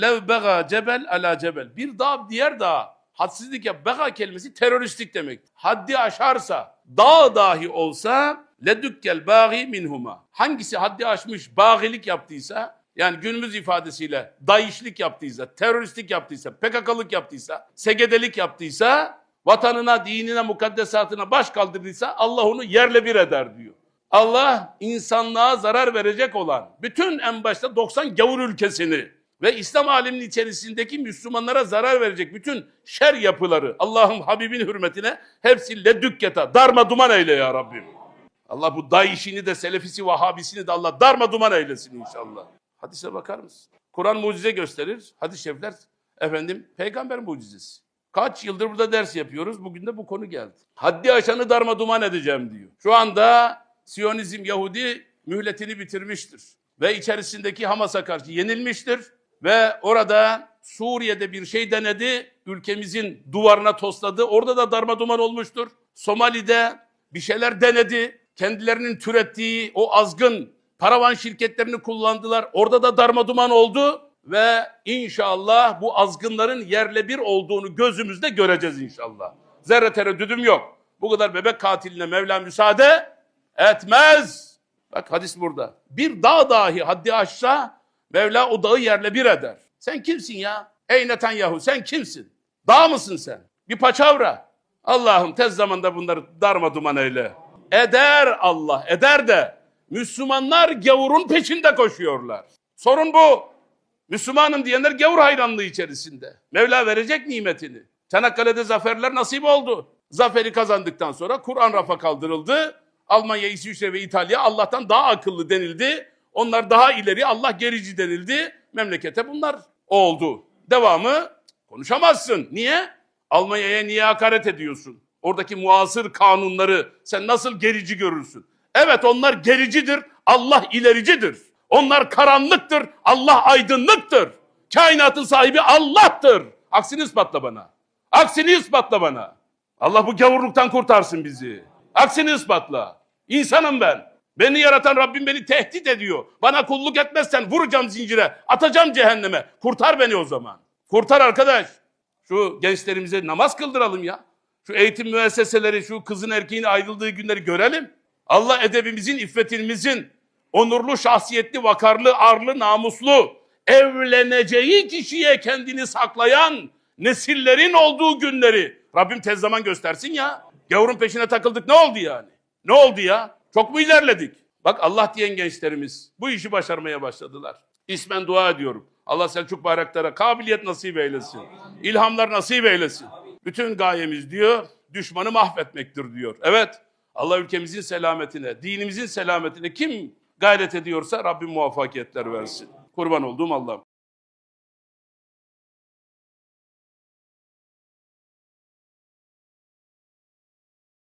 Lev bega cebel ala cebel. Bir dağ diğer dağ hadsizlik yap. Bega kelimesi teröristlik demek. Haddi aşarsa, dağ dahi olsa ledükkel bâgi minhuma. Hangisi haddi aşmış, bağilik yaptıysa, yani günümüz ifadesiyle dayışlık yaptıysa, teröristlik yaptıysa, PKK'lık yaptıysa, segedelik yaptıysa, vatanına, dinine, mukaddesatına baş kaldırdıysa Allah onu yerle bir eder diyor. Allah insanlığa zarar verecek olan bütün en başta 90 gavur ülkesini ve İslam aleminin içerisindeki Müslümanlara zarar verecek bütün şer yapıları Allah'ın Habibin hürmetine hepsi ledükketa darma duman eyle ya Rabbim. Allah bu dayişini de selefisi vahabisini de Allah darma duman eylesin inşallah. Hadise bakar mısın? Kur'an mucize gösterir. Hadis-i şerifler efendim peygamber mucizesi. Kaç yıldır burada ders yapıyoruz. Bugün de bu konu geldi. Haddi aşanı darma duman edeceğim diyor. Şu anda Siyonizm Yahudi mühletini bitirmiştir. Ve içerisindeki Hamas'a karşı yenilmiştir. Ve orada Suriye'de bir şey denedi. Ülkemizin duvarına tosladı. Orada da darma duman olmuştur. Somali'de bir şeyler denedi. Kendilerinin türettiği o azgın paravan şirketlerini kullandılar. Orada da darma duman oldu. Ve inşallah bu azgınların yerle bir olduğunu gözümüzde göreceğiz inşallah. Zerre tereddüdüm yok. Bu kadar bebek katiline Mevla müsaade etmez. Bak hadis burada. Bir dağ dahi haddi aşsa Mevla o dağı yerle bir eder. Sen kimsin ya? Ey Netanyahu sen kimsin? Dağ mısın sen? Bir paçavra. Allah'ım tez zamanda bunları darma duman eyle. Eder Allah, eder de Müslümanlar gavurun peşinde koşuyorlar. Sorun bu. Müslümanım diyenler gavur hayranlığı içerisinde. Mevla verecek nimetini. Çanakkale'de zaferler nasip oldu. Zaferi kazandıktan sonra Kur'an rafa kaldırıldı. Almanya, İsviçre ve İtalya Allah'tan daha akıllı denildi. Onlar daha ileri, Allah gerici denildi. Memlekete bunlar oldu. Devamı konuşamazsın. Niye? Almanya'ya niye hakaret ediyorsun? Oradaki muasır kanunları sen nasıl gerici görürsün? Evet onlar gericidir, Allah ilericidir. Onlar karanlıktır, Allah aydınlıktır. Kainatın sahibi Allah'tır. Aksini ispatla bana. Aksini ispatla bana. Allah bu gavurluktan kurtarsın bizi. Aksini ispatla. İnsanım ben. Beni yaratan Rabbim beni tehdit ediyor. Bana kulluk etmezsen vuracağım zincire, atacağım cehenneme. Kurtar beni o zaman. Kurtar arkadaş. Şu gençlerimize namaz kıldıralım ya. Şu eğitim müesseseleri, şu kızın erkeğin ayrıldığı günleri görelim. Allah edebimizin, iffetimizin, onurlu, şahsiyetli, vakarlı, arlı, namuslu, evleneceği kişiye kendini saklayan nesillerin olduğu günleri Rabbim tez zaman göstersin ya. Gavurun peşine takıldık ne oldu yani? Ne oldu ya? Çok mu ilerledik? Bak Allah diyen gençlerimiz bu işi başarmaya başladılar. İsmen dua ediyorum. Allah Selçuk Bayraktar'a kabiliyet nasip eylesin. İlhamlar nasip eylesin. Bütün gayemiz diyor düşmanı mahvetmektir diyor. Evet Allah ülkemizin selametine, dinimizin selametine kim gayret ediyorsa Rabbim muvaffakiyetler versin. Kurban olduğum Allah'ım.